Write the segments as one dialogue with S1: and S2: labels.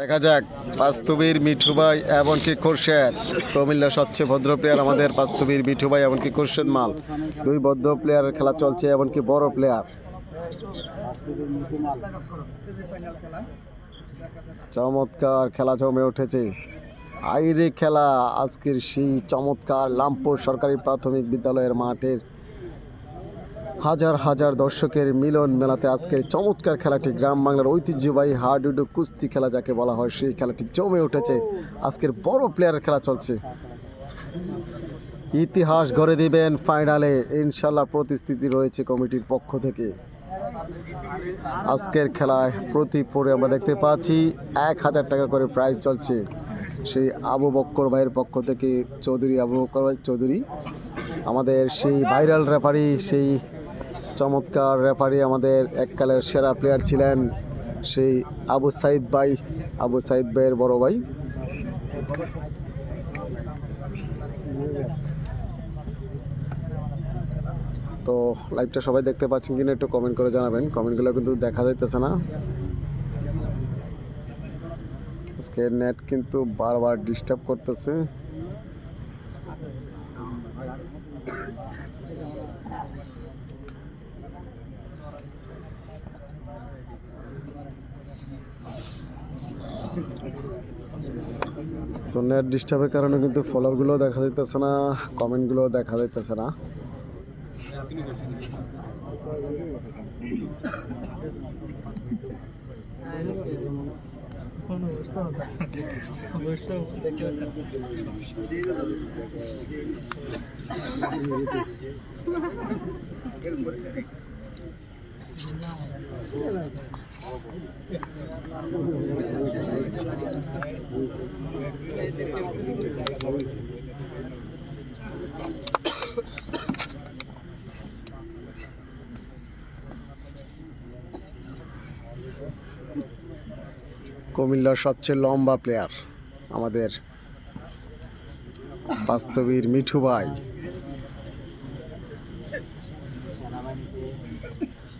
S1: দেখা যাক পাস্তুবীর মিঠু ভাই এমনকি খোরশেদ। কুমিল্লার সবচেয়ে ভদ্র প্লেয়ার আমাদের পাস্তুবীর মিঠু ভাই, এমনকি খোরশেদ মাল। দুই ভদ্র প্লেয়ারের খেলা চলছে, এমনকি বড় প্লেয়ার চমৎকার খেলা জমে উঠেছে। আইরে খেলা, আজকের সেই চমৎকার লামপুর সরকারি প্রাথমিক বিদ্যালয়ের মাঠের হাজার হাজার দর্শকের মিলন মেলাতে আজকের চমৎকার খেলাটি। গ্রাম বাংলার ঐতিহ্যবাহী হাডুডু কুস্তি খেলা যাকে বলা হয়, সেই খেলাটি জমে উঠেছে। আজকের বড় প্লেয়ারের খেলা চলছে। ইতিহাস গড়ে দিবেন ফাইনালে ইনশাল্লাহ প্রতিশ্রুতি রয়েছে কমিটির পক্ষ থেকে। আজকের খেলায় প্রতি পরে আমরা দেখতে পাচ্ছি, এক হাজার টাকা করে প্রাইজ চলছে। সেই আবু বক্কর ভাইয়ের পক্ষ থেকে চৌধুরী আবু বক্কর ভাই, চৌধুরী। আমাদের সেই ভাইরাল রেফারি সেই চমৎকার রেফারি আমাদের এককালের সেরা প্লেয়ার ছিলেন সেই আবু সাইদ ভাই, আবু সাইদ ভাইয়ের বড় ভাই। তো লাইভটা সবাই দেখতে পাচ্ছেন কিনা একটু কমেন্ট করে জানাবেন। কমেন্টগুলো কিন্তু দেখা যাইতেছে না। আজকে নেট কিন্তু বারবার ডিস্টার্ব করতেছে। তো নেট ডিস্টার্বের কারণে কিন্তু ফলোয়ারগুলো দেখা যাইতেছে না কমেন্টগুলো দেখা যাইতেছে না। কুমিল্লার সবচেয়ে লম্বা প্লেয়ার আমাদের বাস্তবীর মিঠু ভাই।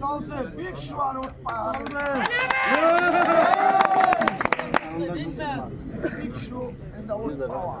S2: চলছে big shower big show and the old power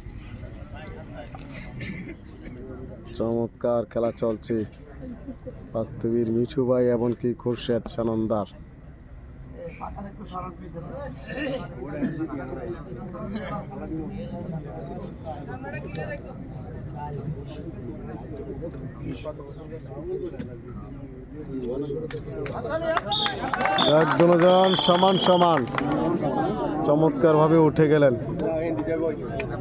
S1: চমৎকার খেলা চলছে। বাস্তবীর মিঠু ভাই এমনকি খুরশেদ সানন্দার। দুজন সমান সমান। চমৎকারভাবে উঠে গেলেন।